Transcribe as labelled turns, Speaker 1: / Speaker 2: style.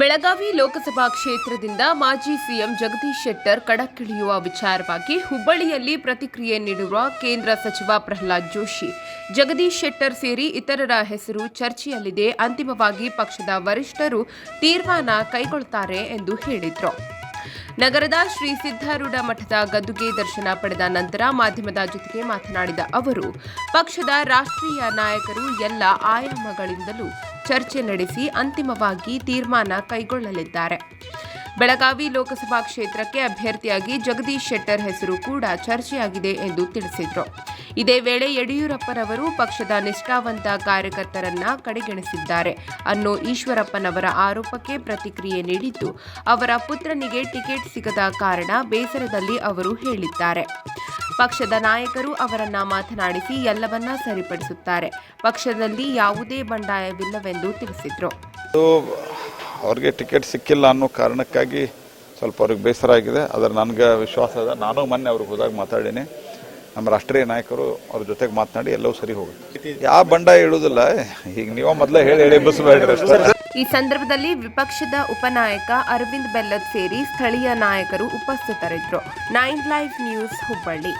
Speaker 1: ಬೆಳಗಾವಿ ಲೋಕಸಭಾ ಕ್ಷೇತ್ರದಿಂದ ಮಾಜಿ ಸಿಎಂ ಜಗದೀಶ್ ಶೆಟ್ಟರ್ ಕಣಕ್ಕಿಳಿಯುವ ವಿಚಾರವಾಗಿ ಹುಬ್ಬಳ್ಳಿಯಲ್ಲಿ ಪ್ರತಿಕ್ರಿಯೆ ನೀಡಿರುವ ಕೇಂದ್ರ ಸಚಿವ ಪ್ರಹ್ಲಾದ್ ಜೋಶಿ. ಜಗದೀಶ್ ಶೆಟ್ಟರ್ ಸೇರಿ ಇತರರ ಹೆಸರು ಚರ್ಚೆಯಲ್ಲಿದೆ. ಅಂತಿಮವಾಗಿ ಪಕ್ಷದ ವರಿಷ್ಠರು ತೀರ್ಮಾನ ಕೈಗೊಳ್ಳುತ್ತಾರೆ ಎಂದು ಹೇಳಿದರು. ನಗರದ ಶ್ರೀ ಸಿದ್ದಾರೂಢ ಮಠದ ಗದ್ದುಗೆ ದರ್ಶನ ಪಡೆದ ನಂತರ ಮಾಧ್ಯಮದ ಜೊತೆಗೆ ಮಾತನಾಡಿದ ಅವರು, ಪಕ್ಷದ ರಾಷ್ಟ್ರೀಯ ನಾಯಕರು ಎಲ್ಲ ಆಯಾಮಗಳಿಂದಲೂ ಚರ್ಚೆ ನಡೆಸಿ ಅಂತಿಮವಾಗಿ ತೀರ್ಮಾನ ಕೈಗೊಳ್ಳಲಿದ್ದಾರೆ. ಬೆಳಗಾವಿ ಲೋಕಸಭಾ ಕ್ಷೇತ್ರಕ್ಕೆ ಅಭ್ಯರ್ಥಿಯಾಗಿ ಜಗದೀಶ್ ಶೆಟ್ಟರ್ ಹೆಸರು ಕೂಡ ಚರ್ಚೆಯಾಗಿದೆ ಎಂದು ತಿಳಿಸಿದರು. ಇದೇ ವೇಳೆ ಯಡಿಯೂರಪ್ಪನವರು ಪಕ್ಷದ ನಿಷ್ಠಾವಂತ ಕಾರ್ಯಕರ್ತರನ್ನ ಕಡೆಗಣಿಸಿದ್ದಾರೆ. ಅನ್ನೋ ಈಶ್ವರಪ್ಪನವರ ಆರೋಪಕ್ಕೆ ಪ್ರತಿಕ್ರಿಯೆ ನೀಡಿದ್ದು, ಅವರ ಪುತ್ರನಿಗೆ ಟಿಕೆಟ್ ಸಿಗದ ಕಾರಣ ಬೇಸರದಲ್ಲಿ ಅವರು ಹೇಳಿದ್ದಾರೆ. ಪಕ್ಷದ ನಾಯಕರು ಅವರನ್ನ ಮಾತನಾಡಿಸಿ ಎಲ್ಲವನ್ನ ಸರಿಪಡಿಸುತ್ತಾರೆ. ಪಕ್ಷದಲ್ಲಿ ಯಾವುದೇ ಬಂಡಾಯವಿಲ್ಲವೆಂದು ತಿಳಿಸಿದರು.
Speaker 2: ಅವ್ರಿಗೆ ಟಿಕೆಟ್ ಸಿಕ್ಕಿಲ್ಲ ಅನ್ನೋ ಕಾರಣಕ್ಕಾಗಿ ಸ್ವಲ್ಪ ಅವ್ರಿಗೆ ಬೇಸರ ಆಗಿದೆ. ಆದರೆ ನನಗೆ ವಿಶ್ವಾಸ ಇದೆ. ನಾನು ಮೊನ್ನೆ ಅವ್ರಿಗೆ ಹೋದಾಗ ಮಾತಾಡೀನಿ. ನಮ್ಮ ರಾಷ್ಟ್ರೀಯ ನಾಯಕರು ಅವ್ರ ಜೊತೆಗೆ ಮಾತನಾಡಿ ಎಲ್ಲವೂ ಸರಿ ಹೋಗುತ್ತೆ. ಯಾವ ಬಂಡಾಯ ಇಳುವುದಿಲ್ಲ ಈಗ ನೀವು ಮೊದಲೇ ಹೇಳಿ ಹೇಳಿ ಅಷ್ಟೇ.
Speaker 1: ಈ ಸಂದರ್ಭದಲ್ಲಿ ವಿಪಕ್ಷದ ಉಪನಾಯಕ ಅರವಿಂದ್ ಬೆಲ್ಲದ್ ಸೇರಿ ಸ್ಥಳೀಯ ನಾಯಕರು ಉಪಸ್ಥಿತರಿದ್ದರು. Nine live news Hubballi.